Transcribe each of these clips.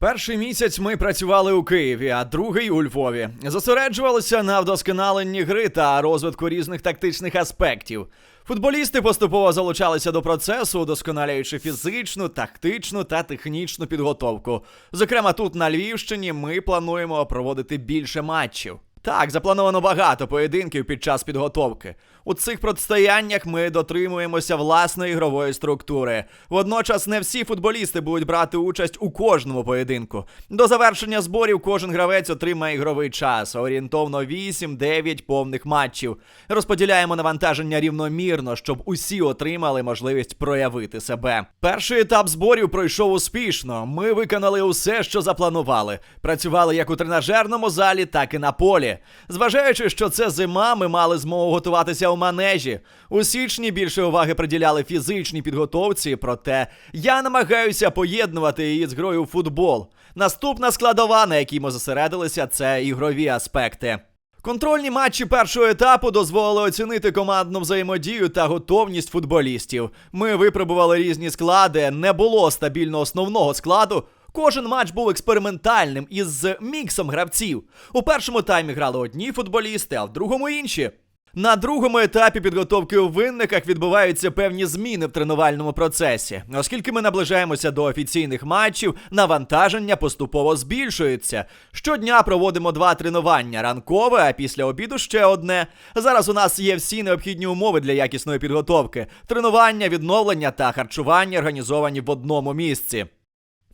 Перший місяць ми працювали у Києві, а другий у Львові. Зосереджувалися на вдосконаленні гри та розвитку різних тактичних аспектів. Футболісти поступово залучалися до процесу, удосконалюючи фізичну, тактичну та технічну підготовку. Зокрема, тут на Львівщині ми плануємо проводити більше матчів. Так, заплановано багато поєдинків під час підготовки. У цих протистояннях ми дотримуємося власної ігрової структури. Водночас не всі футболісти будуть брати участь у кожному поєдинку. До завершення зборів кожен гравець отримає ігровий час, орієнтовно 8-9 повних матчів. Розподіляємо навантаження рівномірно, щоб усі отримали можливість проявити себе. Перший етап зборів пройшов успішно. Ми виконали усе, що запланували. Працювали як у тренажерному залі, так і на полі. Зважаючи, що це зима, ми мали змогу готуватися у манежі. У січні більше уваги приділяли фізичній підготовці, проте я намагаюся поєднувати її з грою у футбол. Наступна складова, на якій ми зосередилися, це ігрові аспекти. Контрольні матчі першого етапу дозволили оцінити командну взаємодію та готовність футболістів. Ми випробували різні склади, не було стабільно основного складу. Кожен матч був експериментальним із міксом гравців. У першому таймі грали одні футболісти, а в другому інші. На другому етапі підготовки у винниках відбуваються певні зміни в тренувальному процесі. Оскільки ми наближаємося до офіційних матчів, навантаження поступово збільшується. Щодня проводимо два тренування: ранкове, а після обіду ще одне. Зараз у нас є всі необхідні умови для якісної підготовки: тренування, відновлення та харчування організовані в одному місці.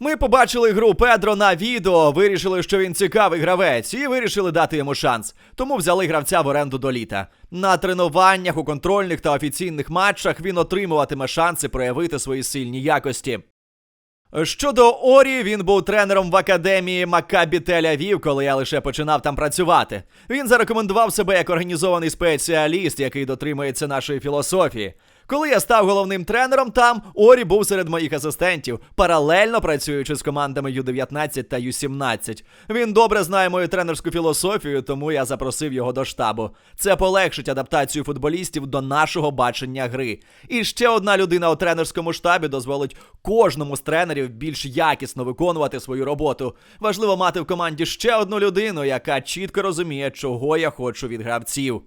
Ми побачили гру Педро на відео, вирішили, що він цікавий гравець, і вирішили дати йому шанс. Тому взяли гравця в оренду до літа. На тренуваннях, у контрольних та офіційних матчах він отримуватиме шанси проявити свої сильні якості. Щодо Орі, він був тренером в академії Макабі Тель-Авів, коли я лише починав там працювати. Він зарекомендував себе як організований спеціаліст, який дотримується нашої філософії. Коли я став головним тренером там, Орі був серед моїх асистентів, паралельно працюючи з командами Ю-19 та Ю-17. Він добре знає мою тренерську філософію, тому я запросив його до штабу. Це полегшить адаптацію футболістів до нашого бачення гри. І ще одна людина у тренерському штабі дозволить кожному з тренерів більш якісно виконувати свою роботу. Важливо мати в команді ще одну людину, яка чітко розуміє, чого я хочу від гравців.